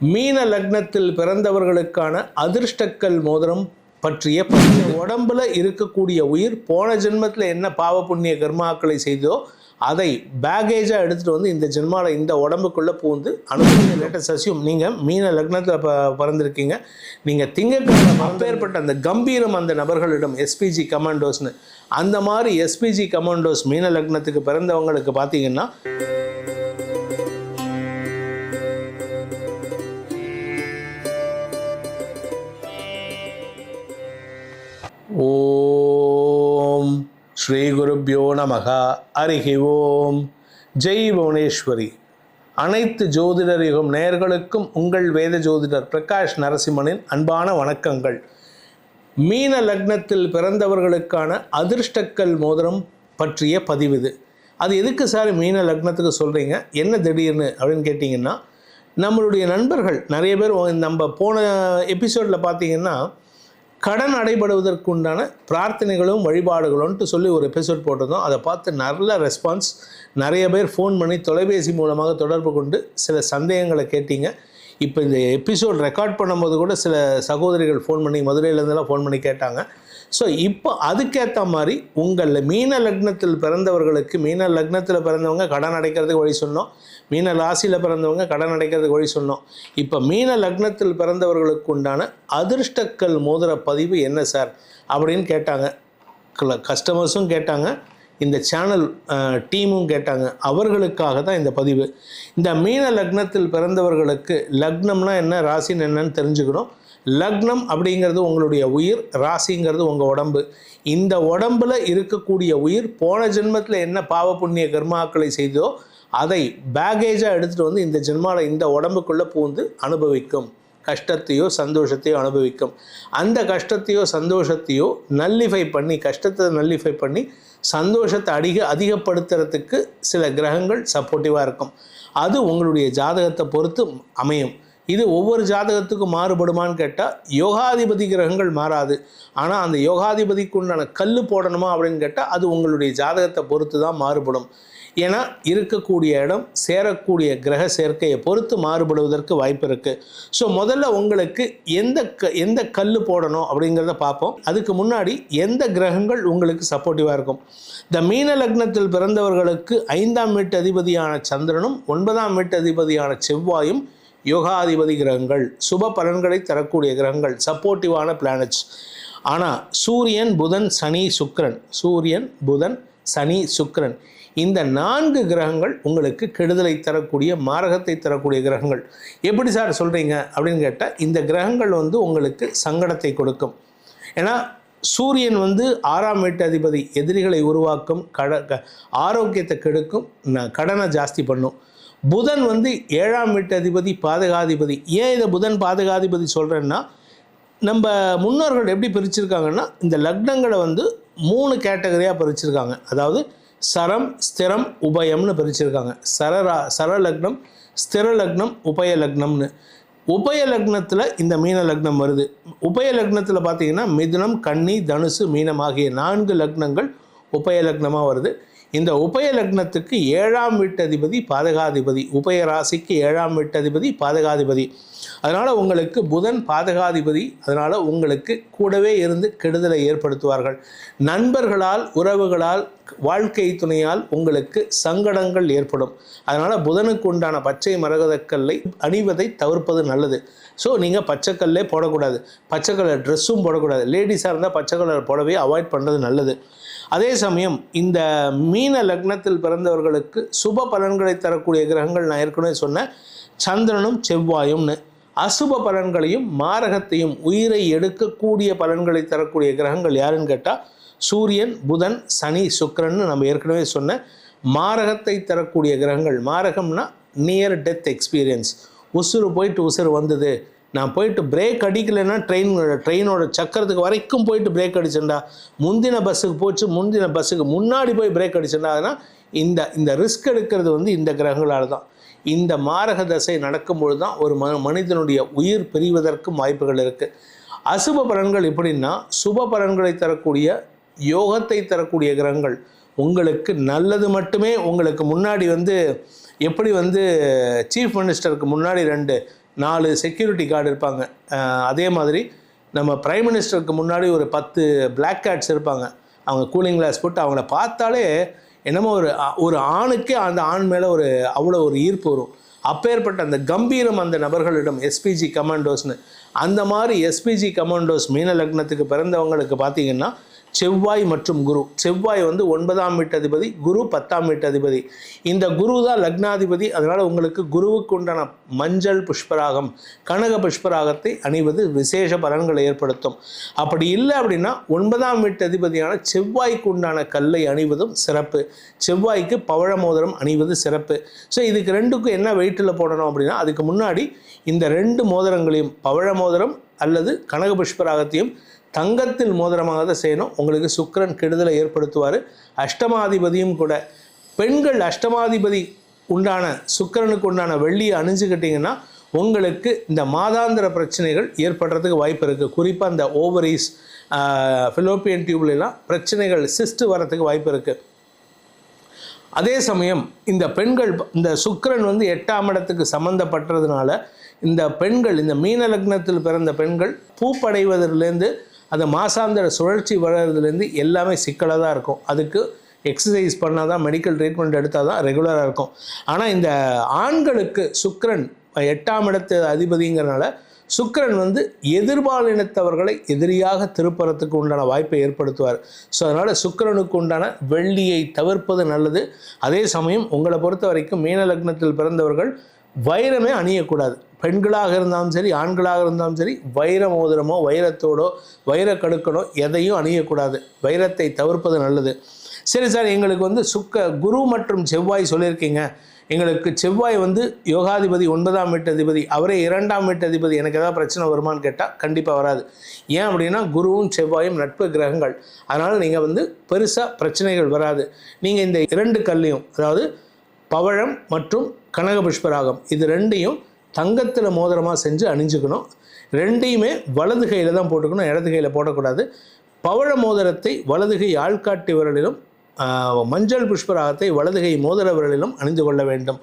மீன லக்னத்தில் பிறந்தவர்களுக்கான அதிர்ஷ்டக்கல் மோதிரம் பற்றிய உடம்புல இருக்கக்கூடிய உயிர் போன ஜென்மத்தில் என்ன பாவ புண்ணிய கர்மாக்களை செய்தோ அதை பேகேஜாக எடுத்துகிட்டு வந்து இந்த ஜென்மாவில் இந்த உடம்புக்குள்ளே பூந்து அனுபவம் லேட்டஸ்ட் அசியும் நீங்கள் மீன லக்னத்தில் ப பிறந்திருக்கீங்க. நீங்கள் திங்கக்கிழமை அப்பேற்பட்ட அந்த கம்பீரம் அந்த நபர்களிடம் எஸ்பிஜி கமாண்டோஸ்னு அந்த மாதிரி எஸ்பிஜி கமாண்டோஸ் மீன லக்னத்துக்கு பிறந்தவங்களுக்கு பார்த்தீங்கன்னா ஸ்ரீ குருப்யோ நமக. அரிஹி ஓம் ஜெய் புவனேஸ்வரி. அனைத்து ஜோதிடர் யுகம் நேயர்களுக்கும் உங்கள் வேத ஜோதிடர் பிரகாஷ் நரசிம்மனின் அன்பான வணக்கங்கள். மீன லக்னத்தில் பிறந்தவர்களுக்கான அதிர்ஷ்டக்கல் மோதிரம் பற்றிய பதிவு இது. அது எதுக்கு சார் மீன லக்னத்துக்கு சொல்கிறீங்க என்ன திடீர்னு அப்படின்னு கேட்டிங்கன்னா நம்மளுடைய நண்பர்கள் நிறைய பேர் நம்ம போன எபிசோடில் பார்த்தீங்கன்னா கடன் அடைபடுவதற்குண்டான பிரார்த்தனைகளும் வழிபாடுகளும்ன்ட்டு சொல்லி ஒரு எபிசோட் போட்டிருந்தோம். அதை பார்த்து நல்ல ரெஸ்பான்ஸ் நிறைய பேர் ஃபோன் பண்ணி தொலைபேசி மூலமாக தொடர்பு கொண்டு சில சந்தேகங்களை கேட்டீங்க. இப்போ இந்த எபிசோட் ரெக்கார்ட் பண்ணும்போது கூட சில சகோதரிகள் ஃபோன் பண்ணி மதுரையிலேருந்துலாம் ஃபோன் பண்ணி கேட்டாங்க. ஸோ இப்போ அதுக்கேற்ற மாதிரி உங்களில் மீன லக்னத்தில் பிறந்தவர்களுக்கு மீன லக்னத்தில் பிறந்தவங்க கடன் அடைக்கிறதுக்கு வழி சொன்னோம். மீன ராசியில் பிறந்தவங்க கடன் அடைக்கிறதுக்கு வழி சொன்னோம். இப்போ மீன லக்னத்தில் பிறந்தவர்களுக்கு உண்டான அதிர்ஷ்டக்கல் மோதிர பதிவு என்ன சார்? அப்படின்னு கேட்டாங்க. கஸ்டமர்ஸும் கேட்டாங்க. இந்த சேனல் டீமும் கேட்டாங்க. அவர்களுக்காக தான் இந்த பதிவு. இந்த மீன லக்னத்தில் பிறந்தவர்களுக்கு லக்னம்னா என்ன ராசின்னு என்னன்னு தெரிஞ்சுக்கணும். லக்னம் அப்படிங்கிறது உங்களுடைய உயிர் ராசிங்கிறது உங்கள் உடம்பு. இந்த உடம்புல இருக்கக்கூடிய உயிர் போன ஜென்மத்தில் என்ன பாவ புண்ணிய கர்மாக்களை செய்தோ அதை பேகேஜாக எடுத்துகிட்டு வந்து இந்த ஜென்மாவில் இந்த உடம்புக்குள்ளே பூந்து அனுபவிக்கும். கஷ்டத்தையோ சந்தோஷத்தையோ அனுபவிக்கும். அந்த கஷ்டத்தையோ சந்தோஷத்தையோ நல்லிஃபை பண்ணி கஷ்டத்தை நல்லிஃபை பண்ணி சந்தோஷத்தை அதிக அதிகப்படுத்துறதுக்கு சில கிரகங்கள் சப்போர்ட்டிவாக இருக்கும். அது உங்களுடைய ஜாதகத்தை பொறுத்து அமையும். இது ஒவ்வொரு ஜாதகத்துக்கும் மாறுபடுமான்னு கேட்டால் யோகாதிபதி கிரகங்கள் மாறாது. ஆனால் அந்த யோகாதிபதிக்கு உண்டான கல் போடணுமா அப்படின்னு கேட்டால் அது உங்களுடைய ஜாதகத்தை பொறுத்து தான் மாறுபடும். ஏன்னா இருக்கக்கூடிய இடம் சேரக்கூடிய கிரக சேர்க்கையை பொறுத்து மாறுபடுவதற்கு வாய்ப்பு இருக்குது ஸோ முதல்ல உங்களுக்கு எந்த க எந்த கல் போடணும் அப்படிங்கிறத பார்ப்போம். அதுக்கு முன்னாடி எந்த கிரகங்கள் உங்களுக்கு சப்போர்ட்டிவாக இருக்கும்? இந்த மீன லக்னத்தில் பிறந்தவர்களுக்கு ஐந்தாம் வீட்டு அதிபதியான சந்திரனும் ஒன்பதாம் வீட்டு அதிபதியான செவ்வாயும் யோகாதிபதி கிரகங்கள் சுப பலன்களை தரக்கூடிய கிரகங்கள் சப்போர்ட்டிவான பிளானட்ஸ் ஆனால் சூரியன் புதன் சனி சுக்கரன். சூரியன் புதன் சனி சுக்கரன். இந்த நான்கு கிரகங்கள் உங்களுக்கு கெடுதலை தரக்கூடிய மாரகத்தை தரக்கூடிய கிரகங்கள். எப்படி சார் சொல்கிறீங்க அப்படின்னு கேட்டால் இந்த கிரகங்கள் வந்து உங்களுக்கு சங்கடத்தை கொடுக்கும். ஏன்னா சூரியன் வந்து ஆறாம் வீட்டு அதிபதி எதிரிகளை உருவாக்கும் கட க- ஆரோக்கியத்தை கெடுக்கும் ந- கடனை ஜாஸ்தி பண்ணும். புதன் வந்து ஏழாம் வீட்டு அதிபதி பாதகாதிபதி. ஏன் இதை புதன் பாதகாதிபதி சொல்கிறேன்னா நம்ம முன்னோர்கள் எப்படி பிரிச்சிருக்காங்கன்னா இந்த லக்னங்களை வந்து மூணு கேட்டகரியாக பிரிச்சிருக்காங்க. அதாவது சரம் ஸ்திரம் உபயம்னு பிரிச்சிருக்காங்க. சரரா சர லக்னம் ஸ்திர லக்னம் உபய லக்னம்னு. உபய லக்னத்தில் இந்த மீன லக்னம் வருது. உபய லக்னத்தில் பார்த்தீங்கன்னா மிதுனம் கன்னி தனுசு மீனம் ஆகிய நான்கு லக்னங்கள் உபய லக்னமாக வருது. இந்த உபய லக்னத்துக்கு ஏழாம் வீட்டதிபதி பாதகாதிபதி உபய ராசிக்கு ஏழாம் வீட்டதிபதி பாதகாதிபதி. அதனால் உங்களுக்கு புதன் பாதகாதிபதி அதனால் உங்களுக்கு கூடவே இருந்து கெடுதலை ஏற்படுத்துவார்கள். நண்பர்களால் உறவுகளால் வாழ்க்கை துணையால் உங்களுக்கு சங்கடங்கள் ஏற்படும். அதனால் புதனுக்கு உண்டான பச்சை மரகதக்கல்லை அணிவதை தவிர்ப்பது நல்லது. ஸோ நீங்கள் பச்சை கல்லே போடக்கூடாது. பச்சை கலர் ட்ரெஸ்ஸும் போடக்கூடாது. லேடிஸாக இருந்தால் பச்சை கலர் போடவே அவாய்ட் பண்ணுறது நல்லது. அதே சமயம் இந்த மீன லக்னத்தில் பிறந்தவர்களுக்கு சுப பலன்களை தரக்கூடிய கிரகங்கள் நான் ஏற்கனவே சொன்னேன். சந்திரனும் செவ்வாயும்னு. அசுப பலன்களையும் மாரகத்தையும் உயிரை எடுக்கக்கூடிய பலன்களை தரக்கூடிய கிரகங்கள் யாருன்னு கேட்டால் சூரியன் புதன் சனி சுக்கிரன்னு நம்ம ஏற்கனவே சொன்ன மாரகத்தை தரக்கூடிய கிரகங்கள். மாரகம்னா நியர் டெத் எக்ஸ்பீரியன்ஸ் உசுறு போயிட்டு உசுறு வந்தது. நான் போயிட்டு பிரேக் அடிக்கலைன்னா ட்ரெயின் ட்ரெயினோட சக்கரத்துக்கு வரைக்கும் போயிட்டு பிரேக் அடிச்சேன்டா. முந்தின பஸ்ஸுக்கு போச்சு முந்தின பஸ்ஸுக்கு முன்னாடி போய் பிரேக் அடிச்சேன்டா. அதனால் இந்த இந்த ரிஸ்க் எடுக்கிறது வந்து இந்த கிரகங்களால் தான். இந்த மாரக தசை நடக்கும்பொழுது தான் ஒரு ம மனிதனுடைய உயிர் பிரிவதற்கும் வாய்ப்புகள் இருக்குது அசுப பலன்கள் எப்படின்னா சுப பலன்களை தரக்கூடிய யோகத்தை தரக்கூடிய கிரகங்கள் உங்களுக்கு நல்லது மட்டுமே. உங்களுக்கு முன்னாடி வந்து எப்படி வந்து சீஃப் மினிஸ்டருக்கு முன்னாடி ரெண்டு நாலு செக்யூரிட்டி கார்டு இருப்பாங்க. அதே மாதிரி நம்ம ப்ரைம் மினிஸ்டருக்கு முன்னாடி ஒரு பத்து பிளாக் கேட்ஸ் இருப்பாங்க. அவங்க கூலிங் கிளாஸ் போட்டு அவங்கள பார்த்தாலே என்னமோ ஒரு ஒரு ஆணுக்கே அந்த ஆண் மேலே ஒரு அவ்வளோ ஒரு ஈர்ப்பு வரும். அப்பேற்பட்ட அந்த கம்பீரம் அந்த நபர்களிடம் எஸ்பிஜி கமாண்டோஸ்னு அந்த மாதிரி எஸ்பிஜி கமாண்டோஸ் மீன லக்னத்துக்கு பிறந்தவங்களுக்கு பார்த்திங்கன்னா செவ்வாய் மற்றும் குரு. செவ்வாய் வந்து ஒன்பதாம் வீட்டதிபதி குரு பத்தாம் வீட்டதிபதி. இந்த குரு தான் லக்னாதிபதி. அதனால் உங்களுக்கு குருவுக்கு உண்டான மஞ்சள் புஷ்பராகம் கனக புஷ்பராகத்தை அணிவது விசேஷ பலன்களை ஏற்படுத்தும். அப்படி இல்லை அப்படின்னா ஒன்பதாம் வீட்டதிபதியான செவ்வாய்க்கு உண்டான கல்லை அணிவதும் சிறப்பு. செவ்வாய்க்கு பவழ மோதிரம் அணிவது சிறப்பு. ஸோ இதுக்கு ரெண்டுக்கும் என்ன வெயிட்டில் போடணும் அப்படின்னா அதுக்கு முன்னாடி இந்த ரெண்டு மோதிரங்களையும் பவழ மோதிரம் அல்லது கனக புஷ்பராகத்தையும் தங்கத்தில் மோதிரமாக தான் செய்யணும். உங்களுக்கு சுக்கரன் கெடுதலை ஏற்படுத்துவார். அஷ்டமாதிபதியும் கூட. பெண்கள் அஷ்டமாதிபதி உண்டான சுக்கரனுக்கு உண்டான வெள்ளியை அணிஞ்சுக்கிட்டிங்கன்னா உங்களுக்கு இந்த மாதாந்திர பிரச்சனைகள் ஏற்படுறதுக்கு வாய்ப்பு இருக்குது குறிப்பாக இந்த ஓவரீஸ் ஃபிலோப்பியன் டியூப்லாம் பிரச்சனைகள் சிஸ்ட் வரத்துக்கு வாய்ப்பு இருக்குது அதே சமயம் இந்த பெண்கள் இந்த சுக்கிரன் வந்து எட்டாம் இடத்துக்கு சம்மந்தப்பட்டதுனால இந்த பெண்கள் இந்த மீன லக்னத்தில் பிறந்த பெண்கள் பூப்படைவதிலேருந்து அந்த மாசாந்திர சுழற்சி வளர்றதுலேருந்து எல்லாமே சிக்கலாக தான் இருக்கும். அதுக்கு எக்ஸசைஸ் பண்ணால் தான் மெடிக்கல் ட்ரீட்மெண்ட் எடுத்தால் தான் ரெகுலராக இருக்கும். ஆனால் இந்த ஆண்களுக்கு சுக்கரன் எட்டாம் இடத்து அதிபதிங்கிறனால சுக்கிரன் வந்து எதிர்பாலினத்தவர்களை எதிரியாக திருப்புறத்துக்கு உண்டான வாய்ப்பை ஏற்படுத்துவார். ஸோ அதனால் சுக்கரனுக்கு உண்டான வெள்ளியை தவிர்ப்பது நல்லது. அதே சமயம் உங்களை பொறுத்த வரைக்கும் மீன லக்னத்தில் பிறந்தவர்கள் வைரமே அணியக்கூடாது. பெண்களாக இருந்தாலும் சரி ஆண்களாக இருந்தாலும் சரி வைர மோதிரமோ வைரத்தோடோ வைரக்கடுக்கனோ எதையும் அணியக்கூடாது. வைரத்தை தவிர்ப்பது நல்லது. சரி சார் எங்களுக்கு வந்து சுக்க குரு மற்றும் செவ்வாய் சொல்லியிருக்கீங்க. எங்களுக்கு செவ்வாய் வந்து யோகாதிபதி ஒன்பதாம் வீட்டதிபதி அவரே இரண்டாம் வீட்டதிபதி. எனக்கு ஏதாவது பிரச்சனை வருமான்னு கேட்டால் கண்டிப்பாக வராது. ஏன் அப்படின்னா குருவும் செவ்வாயும் நட்பு கிரகங்கள். அதனால் நீங்கள் வந்து பெருசாக பிரச்சனைகள் வராது. நீங்கள் இந்த இரண்டு கல்லையும் அதாவது பவழம் மற்றும் கனக புஷ்பராகம். இது ரெண்டையும் தங்கத்தில் மோதிரமாக செஞ்சு அணிஞ்சுக்கணும். ரெண்டையுமே வலது கையில் தான் போட்டுக்கணும் இடது கையில் போடக்கூடாது. பவழ மோதிரத்தை வலது கை ஆள்காட்டி விரலிலும் மஞ்சள் புஷ்பராகத்தை வலது கை மோதிர விரலிலும் அணிந்து கொள்ள வேண்டும்.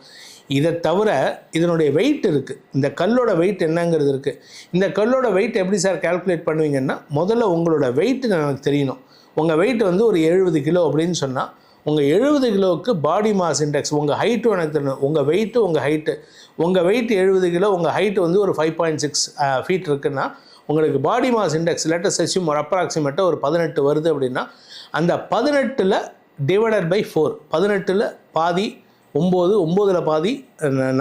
இதை தவிர இதனுடைய வெயிட் இருக்குது இந்த கல்லோட வெயிட் என்னங்கிறது இருக்குது இந்த கல்லோட வெயிட் எப்படி சார் கால்குலேட் பண்ணுவீங்கன்னா முதல்ல உங்களோட வெயிட் எனக்கு தெரியணும். உங்கள் வெயிட் வந்து ஒரு எழுபது கிலோ அப்படின்னு சொன்னால் உங்கள் எழுபது கிலோவுக்கு பாடி மாஸ் இண்டெக்ஸ் உங்கள் ஹைட்டும் எனக்கு தெரியணும். உங்கள் வெயிட்டு உங்கள் ஹைட்டு உங்கள் வெயிட் எழுபது கிலோ உங்கள் ஹைட்டு வந்து ஒரு ஃபைவ் பாயிண்ட் சிக்ஸ் ஃபீட் இருக்குன்னா உங்களுக்கு body mass index let's assume ஒரு அப்ராக்சிமேட்டாக ஒரு பதினெட்டு வருது அப்படின்னா அந்த பதினெட்டில் டிவைடட் பை ஃபோர் பதினெட்டில் பாதி ஒம்பது ஒம்போதில் பாதி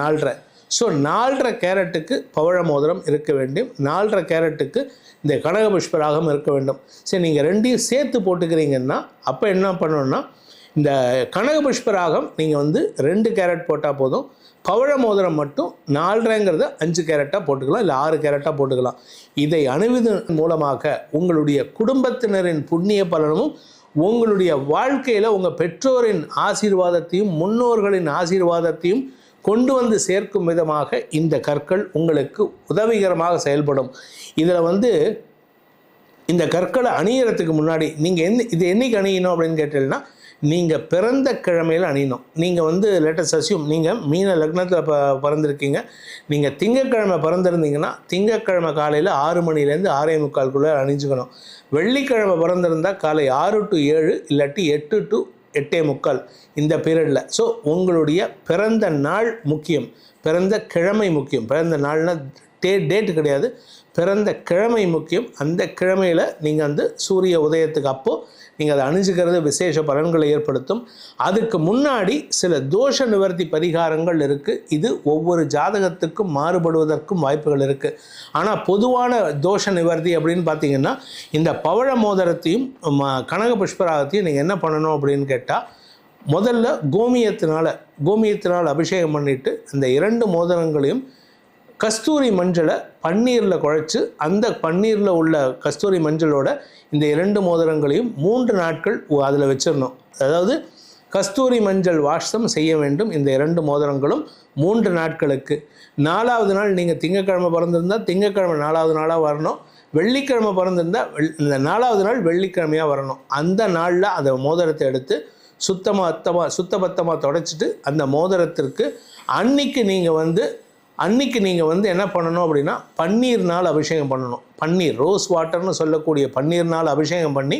நாலரை. ஸோ நாலரை கேரட்டுக்கு பவழ மோதிரம் இருக்க வேண்டும். நாலரை கேரட்டுக்கு இந்த கனகபுஷ்பராகம் இருக்க வேண்டும். சரி நீங்கள் ரெண்டையும் சேர்த்து போட்டுக்கிறீங்கன்னா அப்போ என்ன பண்ணணும்னா இந்த கனக புஷ்பராகம் நீங்கள் வந்து ரெண்டு கேரட் போட்டால் போதும். பவழ மோதிரம் மட்டும் நாலரைங்கிறத அஞ்சு கேரட்டாக போட்டுக்கலாம் இல்லை ஆறு கேரட்டாக போட்டுக்கலாம். இதை அணிவதன் மூலமாக உங்களுடைய குடும்பத்தினரின் புண்ணிய பலனும் உங்களுடைய வாழ்க்கையில் உங்கள் பெற்றோரின் ஆசீர்வாதத்தையும் முன்னோர்களின் ஆசீர்வாதத்தையும் கொண்டு வந்து சேர்க்கும் விதமாக இந்த கற்கள் உங்களுக்கு உதவிகரமாக செயல்படும். இதில் வந்து இந்த கற்களை அணியறதுக்கு முன்னாடி நீங்கள் என்ன இது என்னைக்கு அணியணும் அப்படின்னு கேட்டீங்கன்னா நீங்கள் பிறந்த கிழமையில் அணியணும். நீங்கள் வந்து லேட்டஸ்ட் அசியூம் நீங்கள் மீன லக்னத்தில் ப பிறந்திருக்கீங்க. நீங்கள் திங்கக்கிழமை பிறந்திருந்தீங்கன்னா திங்கக்கிழமை காலையில் ஆறு மணிலேருந்து ஆறே முக்கால்குள்ளே அணிஞ்சுக்கணும். வெள்ளிக்கிழமை பிறந்திருந்தால் காலை ஆறு டு ஏழு இல்லாட்டி எட்டு டு எட்டே முக்கால் இந்த பீரியடில் ஸோ உங்களுடைய பிறந்த நாள் முக்கியம். பிறந்த கிழமை முக்கியம். பிறந்த நாள்னால் டே டேட்டு கிடையாது. பிறந்த கிழமை முக்கியம். அந்த கிழமையில் நீங்கள் வந்து சூரிய உதயத்துக்கு அப்போது நீங்கள் அதை அணிஞ்சுக்கிறது விசேஷ பலன்களை ஏற்படுத்தும். அதுக்கு முன்னாடி சில தோஷ நிவர்த்தி பரிகாரங்கள் இருக்குது இது ஒவ்வொரு ஜாதகத்துக்கும் மாறுபடுவதற்கும் வாய்ப்புகள் இருக்குது ஆனால் பொதுவான தோஷ நிவர்த்தி அப்படின்னு பார்த்தீங்கன்னா இந்த பவழ மோதிரத்தையும் ம- கனக புஷ்பராகத்தையும் நீங்கள் என்ன பண்ணணும் அப்படின்னு கேட்டால் முதல்ல கோமியத்தினால் கோமியத்தினால் அபிஷேகம் பண்ணிவிட்டு அந்த இரண்டு மோதிரங்களையும் கஸ்தூரி மஞ்சளை பன்னீரில் குழைச்சி அந்த பன்னீரில் உள்ள கஸ்தூரி மஞ்சளோட இந்த இரண்டு மோதிரங்களையும் மூன்று நாட்கள் அதில் வச்சிடணும். அதாவது கஸ்தூரி மஞ்சள் வாஷம் செய்ய வேண்டும் இந்த இரண்டு மோதிரங்களும் மூன்று நாட்களுக்கு. நாலாவது நாள் நீங்கள் திங்கக்கிழமை பிறந்திருந்தால் திங்கக்கிழமை நாலாவது நாளாக வரணும். வெள்ளிக்கிழமை பிறந்திருந்தால் வெள் இந்த நாலாவது நாள் வெள்ளிக்கிழமையாக வரணும். அந்த நாளில் அந்த மோதிரத்தை எடுத்து சுத்தமாக அத்தமாக சுத்தபத்தமாக தொடச்சிட்டு அந்த மோதிரத்திற்கு அன்னைக்கு நீங்கள் வந்து அன்னைக்கு நீங்கள் வந்து என்ன பண்ணணும் அப்படின்னா பன்னீர்னால் அபிஷேகம் பண்ணணும். பன்னீர் ரோஸ் வாட்டர்னு சொல்லக்கூடிய பன்னீர்னால் அபிஷேகம் பண்ணி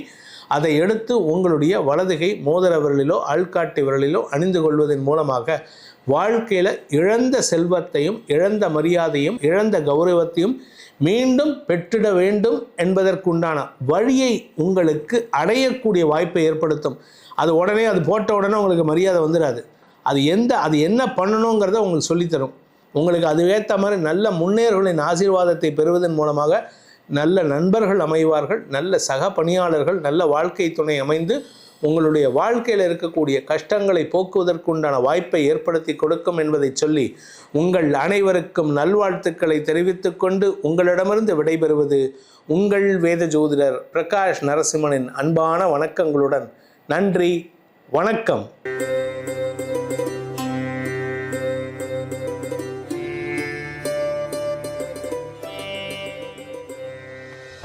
அதை எடுத்து உங்களுடைய வலதுகை மோதிர விரலிலோ ஆள்காட்டி விரலிலோ அணிந்து கொள்வதன் மூலமாக வாழ்க்கையில் இழந்த செல்வத்தையும் இழந்த மரியாதையும் இழந்த கௌரவத்தையும் மீண்டும் பெற்றிட வேண்டும் என்பதற்குண்டான வழியை உங்களுக்கு அடையக்கூடிய வாய்ப்பை ஏற்படுத்தும். அது உடனே அது போட்ட உடனே உங்களுக்கு மரியாதை வந்துடாது அது எந்த அது என்ன பண்ணணுங்கிறத உங்களுக்கு சொல்லித்தரும். உங்களுக்கு அதுவேற்ற மாதிரி நல்ல முன்னேறுகளின் ஆசீர்வாதத்தை பெறுவதன் மூலமாக நல்ல நண்பர்கள் அமைவார்கள் நல்ல சக பணியாளர்கள் நல்ல வாழ்க்கை துணை அமைந்து உங்களுடைய வாழ்க்கையில் இருக்கக்கூடிய கஷ்டங்களை போக்குவதற்குண்டான வாய்ப்பை ஏற்படுத்தி கொடுக்கும் என்பதை சொல்லி உங்கள் அனைவருக்கும் நல்வாழ்த்துக்களை தெரிவித்துக்கொண்டு உங்களிடமிருந்து விடைபெறுவது உங்கள் வேத ஜோதிடர் பிரகாஷ் நரசிம்மனின் அன்பான வணக்கங்களுடன் நன்றி வணக்கம்.